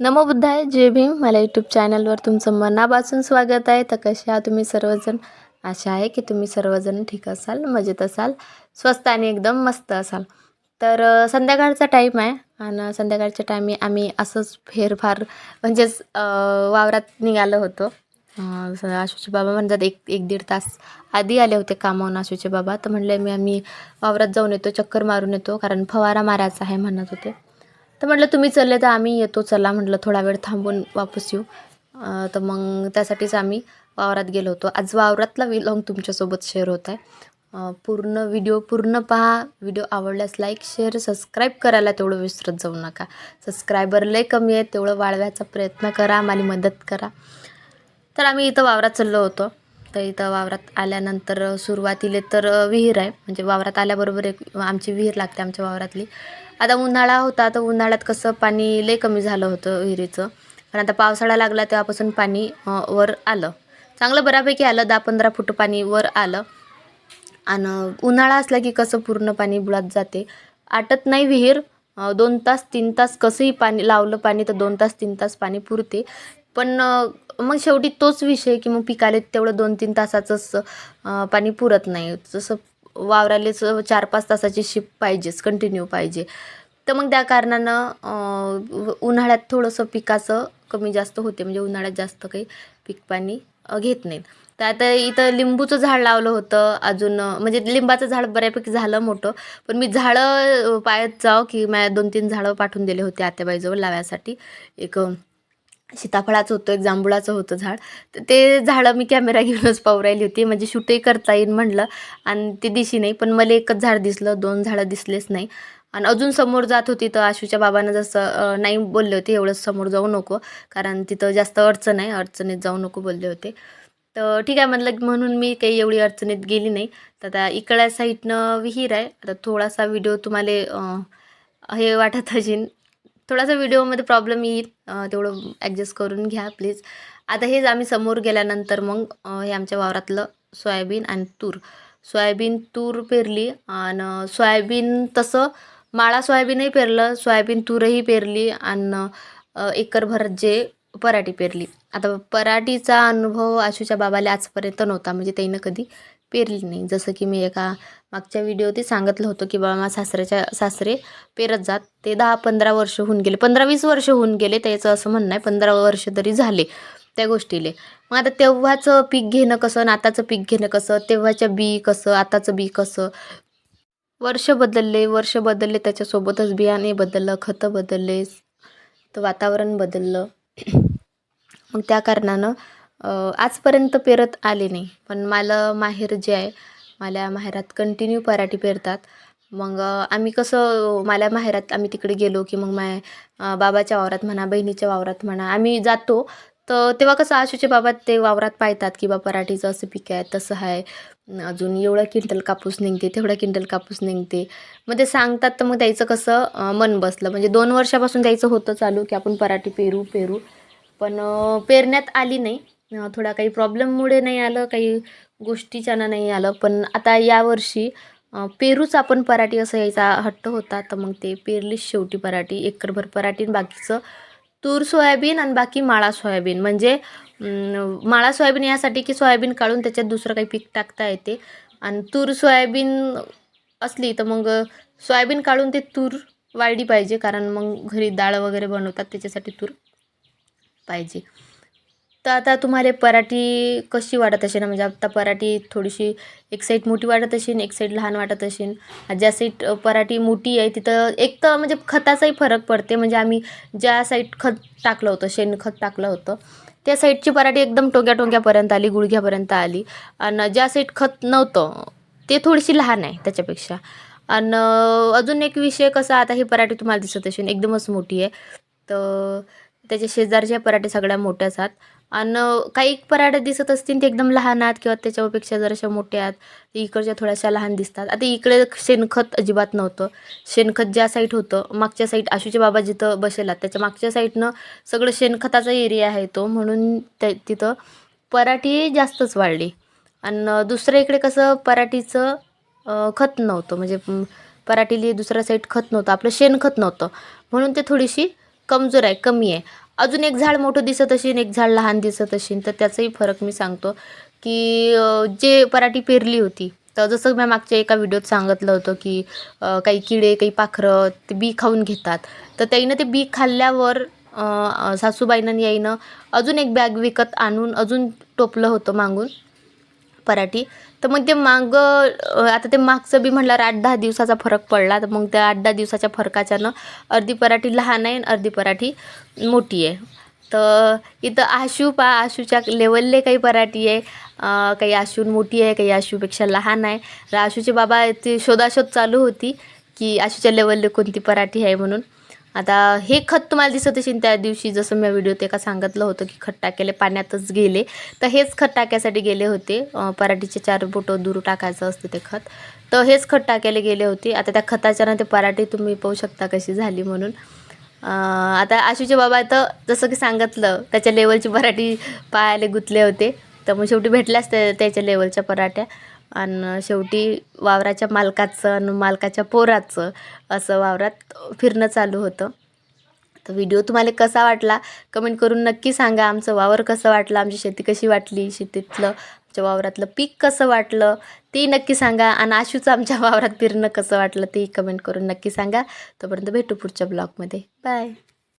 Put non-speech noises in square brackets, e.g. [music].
नमो बुद्धाय जय भीम. मला यूट्यूब चॅनलवर तुमचं मनापासून स्वागत आहे. तर कसे आहात तुम्ही सर्वजण? आशा आहे की तुम्ही सर्वजण ठीक असाल मजेत असाल स्वस्त आणि एकदम मस्त असाल. तर संध्याकाळचा टाईम आहे आणि संध्याकाळच्या टायमी आम्ही असंच फेरफार म्हणजेच वावरात निघालो होतो. आशूचे बाबा म्हणतात एक एक दीड तास आधी आले होते कामावून आशूचे बाबा. तर म्हणले मी आम्ही वावरात जाऊन येतो चक्कर मारून येतो कारण फवारा मारायचा आहे म्हणत होते. तर म्हटलं तुम्ही चालले तर आम्ही येतो चला म्हटलं थोडा वेळ थांबून वापस येऊ. तर मग त्यासाठीच आम्ही वावरात गेलो होतो. आज वावरातला विलॉंग तुमच्यासोबत शेअर होत आहे. पूर्ण व्हिडिओ पूर्ण पहा. व्हिडिओ आवडल्यास लाईक शेअर सबस्क्राईब करायला तेवढं विसरत जाऊ नका. सबस्क्रायबर लय कमी आहेत तेवढं वाढवायचा प्रयत्न करा मला मदत करा. तर आम्ही इथं वावरात चाललो होतो. तर इथं वावरात आल्यानंतर सुरुवातीले तर विहीर आहे. म्हणजे वावरात आल्याबरोबर एक आमची विहीर लागते आमच्या वावरातली. आता उन्हाळा होता तर उन्हाळ्यात कसं पाणी लय कमी झालं होतं विहिरीचं. पण आता पावसाळा लागला तेव्हापासून पाणी वर आलं. चांगलं बऱ्यापैकी आलं दहा पंधरा फूट पाणी वर आलं. आणि उन्हाळा असला की कसं पूर्ण पाणी बुडात जाते. आटत नाही विहीर दोन तास तीन तास कसंही पाणी लावलं पाणी तर दोन तास तीन तास पाणी पुरते. पण मग शेवटी तोच विषय की मग पिकाले तेवढं दोन तीन तासाचंच पाणी पुरत नाही. जसं वावरालेच चार पाच तासाची शिप पाहिजेच कंटिन्यू पाहिजे. तर मग त्या कारणानं उन्हाळ्यात थोडंसं पिकाचं कमी जास्त होते म्हणजे उन्हाळ्यात जास्त काही पीक पाणी घेत नाहीत. तर आता इथं लिंबूचं झाड लावलं होतं अजून म्हणजे लिंबाचं झाड बऱ्यापैकी झालं मोठं पण मी झाडं पायात जाव की माझ्या दोन तीन झाडं पाठवून दिले होते आत्याबाईजवळ लावायसाठी. एक सीताफळाचं होतं एक जांभुळाचं होतं झाड. तर ते झाडं मी कॅमेरा घेऊनच पाहू राहिली होती. म्हणजे शूटही करता येईल म्हणलं आणि ते दिशी नाही. पण मला एकच झाड दिसलं दोन झाडं दिसलेच नाही. आणि अजून समोर जात होती तर आशूच्या बाबांना जसं नाही बोलले होते एवढं समोर जाऊ नको. कारण तिथं जास्त अडचण आहे. अडचणीत जाऊ नको बोलले होते. तर ठीक आहे म्हटलं की म्हणून मी काही एवढी अडचणीत गेली नाही. तर आता इकडल्या साईडनं विहीर आहे. आता थोडासा व्हिडिओ तुम्हाला हे वाटत असेल. थोडासा व्हिडिओमध्ये प्रॉब्लेम येईल. तेवढं ॲडजस्ट करून घ्या प्लीज. आता हेच आम्ही समोर गेल्यानंतर मग हे आमच्या वावरातलं सोयाबीन आणि तूर. सोयाबीन तूर पेरली आणि सोयाबीन तसं माळा सोयाबीनही पेरलं सोयाबीन तूरही पेरली आणि एकरभर जे पराठी पेरली. आता पराठीचा अनुभव आशूच्या बाबाला आजपर्यंत नव्हता म्हणजे त्यानं कधी पेरली नाही. जसं की मी एका मागच्या व्हिडिओती सांगितलं होतं की बाबा सासऱ्याच्या सासरे पेरत जात. ते दहा पंधरा वर्ष होऊन गेले. पंधरा वीस वर्ष होऊन गेले त्याचं असं म्हणणं आहे. पंधरा वर्ष तरी झाले त्या गोष्टीले. मग आता तेव्हाचं पीक घेणं कसं आणि आताचं पीक घेणं कसं? तेव्हाच्या बी कसं? आताचं बी कसं? वर्ष बदलले वर्ष बदलले त्याच्यासोबतच बियाणे बदललं खतं बदलले तर वातावरण बदललं. मग त्या कारणानं आजपर्यंत पेरत आले नाही. पण मला माहेर जे आहे मला माहेरात कंटिन्यू पराठी पेरतात. मग आम्ही कसं मला माहेरात आम्ही तिकडे गेलो की मग माय बाबाच्या वावरात म्हणा बहिणीच्या वावरात म्हणा आम्ही जातो. तर तेव्हा कसं आशूचे बाबा ते वावरात पाहतात की बा पराठीचं असं पीक आहे तसं आहे. अजून एवढं क्विंटल कापूस निघते तेवढा क्विंटल कापूस निघते. मग ते सांगतात तर मग द्यायचं कसं मन बसलं. म्हणजे दोन वर्षापासून द्यायचं होतं चालू की आपण पराठी पेरू पेरू. पण पेरण्यात आली नाही. थोडा काही प्रॉब्लेममुळे नाही आलं काही गोष्टीच्यानं नाही आलं. पण आता यावर्षी पेरूच आपण पराठी असं यायचा हट्ट होता. तर मग ते पेरलीच शेवटी पराठी. एकरभर पराठी आणि बाकीचं तूर सोयाबीन आणि बाकी माळा सोयाबीन. म्हणजे माळा सोयाबीन यासाठी की सोयाबीन काढून त्याच्यात दुसरं काही पीक टाकता येते. आणि तूर सोयाबीन असली तर मग सोयाबीन काढून ते तूर वाळली पाहिजे. कारण मग घरी डाळ वगैरे बनवतात त्याच्यासाठी तूर पाहिजे. तर आता तुम्हाला पराठी कशी वाटत असेल? म्हणजे आता पराठी थोडीशी एक साईड मोठी वाटत असेल एक साईड लहान वाटत असेल. ज्या साईड पराठी मोठी आहे तिथं एक तर म्हणजे खताचाही फरक पडते. म्हणजे आम्ही ज्या साईड खत टाकलं होतं शेणखत टाकलं होतं त्या साईडची पराठी एकदम टोक्या टोक्यापर्यंत आली गुडघ्यापर्यंत आली. आणि ज्या साईड खत नव्हतं ते थोडीशी लहान आहे त्याच्यापेक्षा. आणि अजून एक विषय कसा आता ही पराठी तुम्हाला दिसत असेल एकदमच मोठी आहे. तर त्याच्या शेजारच्या पराठे सगळ्या मोठ्या आहेत आणि काही पराठे दिसत असतील ते एकदम लहान आहात किंवा त्याच्यापेक्षा जराशा मोठ्या आहेत. इकडच्या थोड्याशा लहान दिसतात. आता इकडे शेणखत अजिबात नव्हतं. शेणखत ज्या साईट होतं मागच्या साईड आशूचे बाबा जिथं बसेलात त्याच्या मागच्या साईडनं सगळं शेणखताचा एरिया आहे तो. म्हणून त्या तिथं पराठी जास्तच वाढली. आणि दुसऱ्या इकडे कसं पराठीचं खत नव्हतं. म्हणजे पराठीली दुसऱ्या साईड खत नव्हतं. आपलं शेणखत नव्हतं. म्हणून ते थोडीशी कमजोर आहे कमी आहे. अजून एक झाड मोठं दिसत असेल एक झाड लहान दिसत असेल तर त्याचाही फरक मी सांगतो की जे पराठी पेरली होती तर जसं मी मागच्या एका व्हिडिओत सांगितलं होतं की काही किडे काही पाखरं ते बी खाऊन घेतात. तर त्याईनं ते बी खाल्ल्यावर सासूबाईनं याईनं अजून एक बॅग विकत आणून अजून टोपलं होतं मागून. पराठी. तर मग ते मागं आता ते मागचं बी म्हटल्यावर आठ दहा दिवसाचा फरक पडला. तर मग त्या आठ दहा दिवसाच्या फरकाच्यानं अर्धी पराठी लहान आहे आणि अर्धी पराठी मोठी आहे. तर इथं आशू पा आशूच्या लेवलले काही पराठी आहे. काही आशून मोठी आहे काही आशूपेक्षा लहान आहे. तर आशूचे बाबा ती शोधाशोध चालू होती की आशूच्या लेवलले कोणती पराठी आहे म्हणून. आता हे खत तुम्हाला दिसत असेल त्या दिवशी जसं मी व्हिडिओत एका सांगितलं होतं की खत टाकेले पाण्यातच गेले. तर हेच खत टाकायसाठी गेले होते. पराठीचे चार बोटं दूर टाकायचं असतं ते खत. तर हेच खत टाकायला गेले होते. आता त्या खताच्या ना ते पराठी तुम्ही पाहू शकता कशी झाली म्हणून. आता आशूचे बाबा तर जसं की सांगितलं त्याच्या लेवलची पराठी पायाला गुंतले होते. तर मग शेवटी भेटल्याच त्या त्याच्या लेवलच्या पराठ्या. आणि शेवटी वावराच्या मालकाचं आणि मालकाच्या पोराचं असं वावरात फिरणं चालू होतं. तर व्हिडिओ तुम्हाला कसा वाटला? कमेंट करून नक्की सांगा. आमचं वावर कसं वाटलं? आमची शेती कशी वाटली? शेतीतलं आमच्या वावरातलं पीक कसं वाटलं? ते नक्की सांगा. आणि आशूचं आमच्या [laughs] वावरात फिरणं कसं वाटलं? तेही कमेंट करून नक्की सांगा. तोपर्यंत भेटू पुढच्या ब्लॉगमध्ये. बाय.